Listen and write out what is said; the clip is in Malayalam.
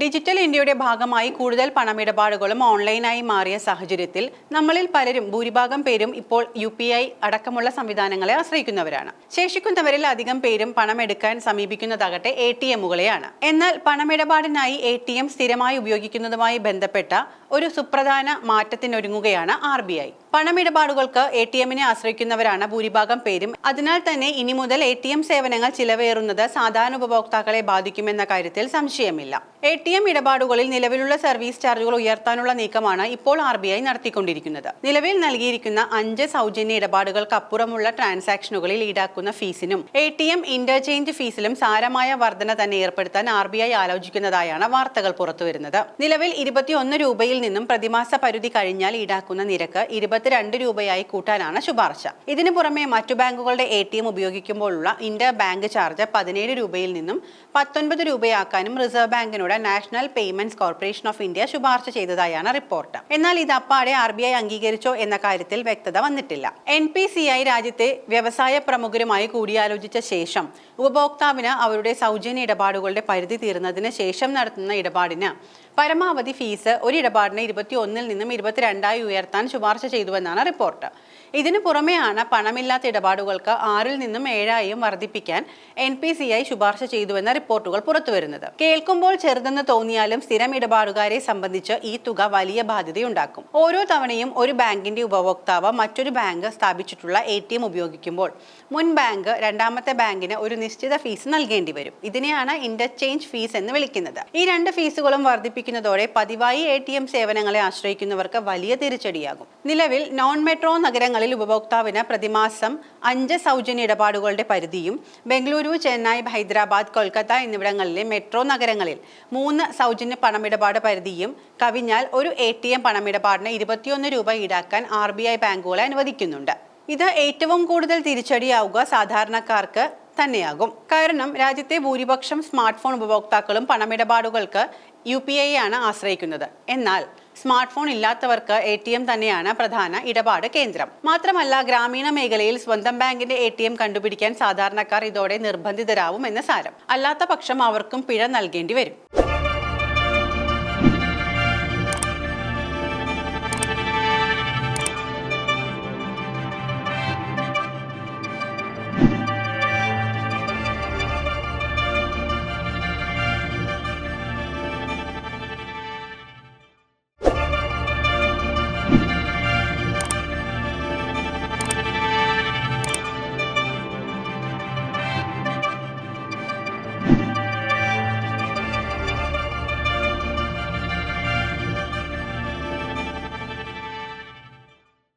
ഡിജിറ്റൽ ഇന്ത്യയുടെ ഭാഗമായി കൂടുതൽ പണമിടപാടുകളും ഓൺലൈനായി മാറിയ സാഹചര്യത്തിൽ നമ്മളിൽ പലരും ഭൂരിഭാഗം പേരും ഇപ്പോൾ യു പി ഐ അടക്കമുള്ള സംവിധാനങ്ങളെ ആശ്രയിക്കുന്നവരാണ്. ശേഷിക്കുന്നവരിൽ അധികം പേരും പണമെടുക്കാൻ സമീപിക്കുന്നതാകട്ടെ എ ടി എമ്മുകളെയാണ് എന്നാൽ പണമിടപാടിനായി എ ടി എം സ്ഥിരമായി ഉപയോഗിക്കുന്നതുമായി ബന്ധപ്പെട്ട ഒരു സുപ്രധാന മാറ്റത്തിനൊരുങ്ങുകയാണ് ആർ ബി ഐ. പണമിടപാടുകൾക്ക് എ ടി എമ്മിനെ ആശ്രയിക്കുന്നവരാണ് ഭൂരിഭാഗം പേരും. അതിനാൽ തന്നെ ഇനി മുതൽ എ ടി എം സേവനങ്ങൾ ചിലവേറുന്നത് സാധാരണ ഉപഭോക്താക്കളെ ബാധിക്കുമെന്ന കാര്യത്തിൽ സംശയമില്ല. എ ടി എം ഇടപാടുകളിൽ നിലവിലുള്ള സർവീസ് ചാർജുകൾ ഉയർത്താനുള്ള നീക്കമാണ് ഇപ്പോൾ ആർ ബി ഐ നടത്തിക്കൊണ്ടിരിക്കുന്നത്. നിലവിൽ നൽകിയിരിക്കുന്ന അഞ്ച് സൗജന്യ ഇടപാടുകൾക്ക് അപ്പുറമുള്ള ട്രാൻസാക്ഷനുകളിൽ ഈടാക്കുന്ന ഫീസിനും എ ടി എം ഇന്റർചേഞ്ച് ഫീസിലും സാരമായ വർധന തന്നെ ഏർപ്പെടുത്താൻ ആർ ബി ഐ ആലോചിക്കുന്നതായാണ് വാർത്തകൾ പുറത്തുവരുന്നത്. നിലവിൽ ഇരുപത്തിയൊന്ന് രൂപയിൽ നിന്നും പ്രതിമാസ പരിധി കഴിഞ്ഞാൽ ഈടാക്കുന്ന നിരക്ക് ഇരുപത്തിരണ്ട് രൂപയായി കൂട്ടാനാണ് ശുപാർശ. ഇതിനു പുറമെ മറ്റു ബാങ്കുകളുടെ എ ടി എം ഉപയോഗിക്കുമ്പോഴുള്ള ഇന്റർ ബാങ്ക് ചാർജ് പതിനേഴ് രൂപയിൽ നിന്നും പത്തൊൻപത് രൂപയാക്കാനും reserve ബാങ്കിനോട് national payments corporation of India ശുപാർശ ചെയ്തതായാണ് റിപ്പോർട്ട് എന്നാൽ ഇത് അപ്പാടെ ആർ ബി ഐ അംഗീകരിച്ചോ എന്ന കാര്യത്തിൽ വ്യക്തത വന്നിട്ടില്ല. എൻ പി സി ഐ രാജ്യത്തെ വ്യവസായ പ്രമുഖരുമായി കൂടിയാലോചിച്ച ശേഷം ഉപഭോക്താവിന് അവരുടെ സൗജന്യ ഇടപാടുകളുടെ പരിധി തീർന്നതിന് ശേഷം നടത്തുന്ന ഇടപാടിന് പരമാവധി ഫീസ് ഒരിടപാടിന് ഇരുപത്തി ഒന്നിൽ നിന്നും ഇരുപത്തിരണ്ടായി ഉയർത്താൻ ശുപാർശ ചെയ്തുവെന്നാണ് റിപ്പോർട്ട്. ഇതിനു പുറമെയാണ് പണമില്ലാത്ത ഇടപാടുകൾക്ക് ആറിൽ നിന്നും ഏഴായും വർദ്ധിപ്പിക്കാൻ എൻ പി സി ഐ ശുപാർശ ചെയ്തുവെന്ന റിപ്പോർട്ടുകൾ പുറത്തുവരുന്നത്. കേൾക്കുമ്പോൾ ചെറുതെന്ന് തോന്നിയാലും സ്ഥിരം ഇടപാടുകാരെ സംബന്ധിച്ച് ഈ തുക വലിയ ബാധ്യതയുണ്ടാക്കും. ഓരോ തവണയും ഒരു ബാങ്കിന്റെ ഉപഭോക്താവ് മറ്റൊരു ബാങ്ക് സ്ഥാപിച്ചിട്ടുള്ള എ ടി എം ഉപയോഗിക്കുമ്പോൾ മുൻ ബാങ്ക് രണ്ടാമത്തെ ബാങ്കിന് ഒരു നിശ്ചിത ഫീസ് നൽകേണ്ടി വരും. ഇതിനെയാണ് ഇന്റർചേഞ്ച് ഫീസ് എന്ന് വിളിക്കുന്നത്. ഈ രണ്ട് ഫീസുകളും വർദ്ധിപ്പിക്കുന്നതോടെ പതിവായി എ സേവനങ്ങളെ ആശ്രയിക്കുന്നവർക്ക് വലിയ തിരിച്ചടിയാകും. നിലവിൽ നോൺ മെട്രോ നഗരങ്ങളിൽ ഉപഭോക്താവിന് പ്രതിമാസം അഞ്ച് സൗജന്യ ഇടപാടുകളുടെ പരിധിയും ബംഗളൂരു ചെന്നൈ ഹൈദരാബാദ് കൊൽക്കത്ത എന്നിവിടങ്ങളിലെ മെട്രോ നഗരങ്ങളിൽ മൂന്ന് സൗജന്യ പണമിടപാട് പരിധിയും കവിഞ്ഞാൽ ഒരു എ ടി എം പണമിടപാടിന് ഇരുപത്തിയൊന്ന് രൂപ ഈടാക്കാൻ ആർ ബി ഐ ബാങ്കുകളെ അനുവദിക്കുന്നുണ്ട്. ഇത് ഏറ്റവും കൂടുതൽ തിരിച്ചടിയാവുക സാധാരണക്കാർക്ക് തന്നെയാകും. കാരണം രാജ്യത്തെ ഭൂരിപക്ഷം സ്മാർട്ട് ഫോൺ ഉപഭോക്താക്കളും പണമിടപാടുകൾക്ക് യു പി ഐ ആണ് ആശ്രയിക്കുന്നത്. എന്നാൽ സ്മാർട്ട് ഫോൺ ഇല്ലാത്തവർക്ക് എ ടി എം തന്നെയാണ് പ്രധാന ഇടപാട് കേന്ദ്രം. മാത്രമല്ല ഗ്രാമീണ മേഖലയിൽ സ്വന്തം ബാങ്കിന്റെ എ ടി എം കണ്ടുപിടിക്കാൻ സാധാരണക്കാർ ഇതോടെ നിർബന്ധിതരാവും എന്ന് സാരം. അല്ലാത്ത പക്ഷം അവർക്കും പിഴ നൽകേണ്ടി വരും.